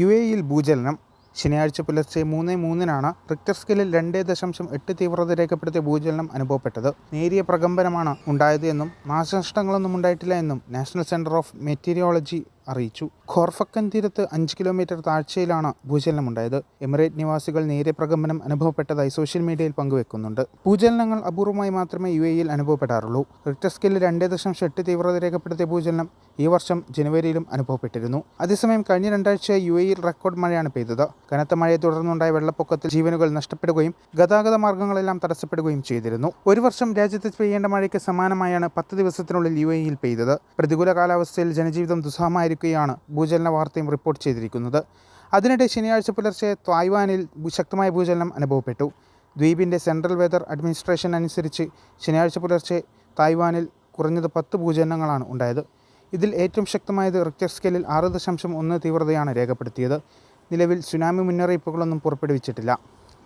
U എയിൽ ഭൂചലനം. ശനിയാഴ്ച പുലർച്ചെ മൂന്ന് മൂന്നിനാണ് റിക്ടർ സ്കെയിലിൽ രണ്ട് ദശാംശം എട്ട് തീവ്രത രേഖപ്പെടുത്തിയ ഭൂചലനം അനുഭവപ്പെട്ടത്. നേരിയ പ്രകമ്പനമാണ് ഉണ്ടായത് എന്നും നാശനഷ്ടങ്ങളൊന്നും ഉണ്ടായിട്ടില്ല എന്നും നാഷണൽ സെന്റർ ഓഫ് മെറ്റീരിയോളജി അറിയിച്ചു. ഖോർഫക്കൻ തീരത്ത് അഞ്ച് കിലോമീറ്റർ താഴ്ചയിലാണ് ഭൂചലനമുണ്ടായത്. എമിറേറ്റ് നിവാസികൾ നേരെ പ്രകമ്പനം അനുഭവപ്പെട്ടതായി സോഷ്യൽ മീഡിയയിൽ പങ്കുവെക്കുന്നുണ്ട്. ഭൂചലനങ്ങൾ അപൂർവമായി മാത്രമേ യു എയിൽ അനുഭവപ്പെടാറുള്ളൂ. റിക്ടർ സ്കെയിലിൽ രണ്ട് ദശാംശം എട്ട് തീവ്രത രേഖപ്പെടുത്തിയ ഭൂചലനം ഈ വർഷം ജനുവരിയിലും അനുഭവപ്പെട്ടിരുന്നു. അതേസമയം കഴിഞ്ഞ രണ്ടാഴ്ച യു എയിൽ റെക്കോർഡ് മഴയാണ് പെയ്തത്. കനത്ത മഴയെ തുടർന്നുണ്ടായ വെള്ളപ്പൊക്കത്തിൽ ജീവനുകൾ നഷ്ടപ്പെടുകയും ഗതാഗത മാർഗങ്ങളെല്ലാം തടസ്സപ്പെടുകയും ചെയ്തിരുന്നു. ഒരു വർഷം രാജ്യത്ത് പെയ്യേണ്ട മഴയ്ക്ക് സമാനമായാണ് പത്ത് ദിവസത്തിനുള്ളിൽ യു എയിൽ പെയ്തത്. പ്രതികൂല കാലാവസ്ഥയിൽ ജനജീവിതം ദുസ്സഹമായിരിക്കുകയാണ് ഭൂചലന വാർത്തയും റിപ്പോർട്ട് ചെയ്തിരിക്കുന്നത്. അതിനിടെ ശനിയാഴ്ച പുലർച്ചെ തായ്വാനിൽ ശക്തമായ ഭൂചലനം അനുഭവപ്പെട്ടു. ദ്വീപിന്റെ സെൻട്രൽ വെതർ അഡ്മിനിസ്ട്രേഷൻ അനുസരിച്ച് ശനിയാഴ്ച പുലർച്ചെ തായ്വാനിൽ കുറഞ്ഞത് പത്ത് ഭൂചലനങ്ങളാണ് ഉണ്ടായത്. ഇതിൽ ഏറ്റവും ശക്തമായത് റിക്ടർ സ്കെയിലിൽ ആറ് ദശാംശം ഒന്ന് തീവ്രതയാണ് രേഖപ്പെടുത്തിയത്. നിലവിൽ സുനാമി മുന്നറിയിപ്പുകളൊന്നും പുറപ്പെടുവിച്ചിട്ടില്ല.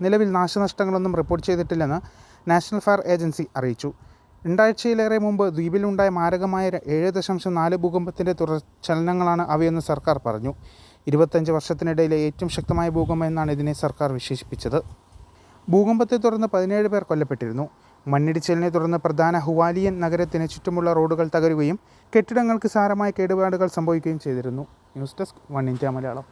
നിലവിൽ നാശനഷ്ടങ്ങളൊന്നും റിപ്പോർട്ട് ചെയ്തിട്ടില്ലെന്ന് നാഷണൽ ഫയർ ഏജൻസി അറിയിച്ചു. രണ്ടാഴ്ചയിലേറെ മുമ്പ് ദ്വീപിലുണ്ടായ മാരകമായ ഏഴ് ദശാംശം നാല് ഭൂകമ്പത്തിന്റെ തുടർ ചലനങ്ങളാണ് അവയെന്ന് സർക്കാർ പറഞ്ഞു. ഇരുപത്തഞ്ച് വർഷത്തിനിടയിലെ ഏറ്റവും ശക്തമായ ഭൂകമ്പം എന്നാണ് ഇതിനെ സർക്കാർ വിശേഷിപ്പിച്ചത്. ഭൂകമ്പത്തെ തുടർന്ന് പതിനേഴ് പേർ കൊല്ലപ്പെട്ടിരുന്നു. മണ്ണിടിച്ചിലിനെ തുടർന്ന് പ്രധാന ഹുവാലിയൻ നഗരത്തിന് ചുറ്റുമുള്ള റോഡുകൾ തകരുകയും കെട്ടിടങ്ങൾക്ക് സാരമായ കേടുപാടുകൾ സംഭവിക്കുകയും ചെയ്തിരുന്നു. News desk One India Malayalam.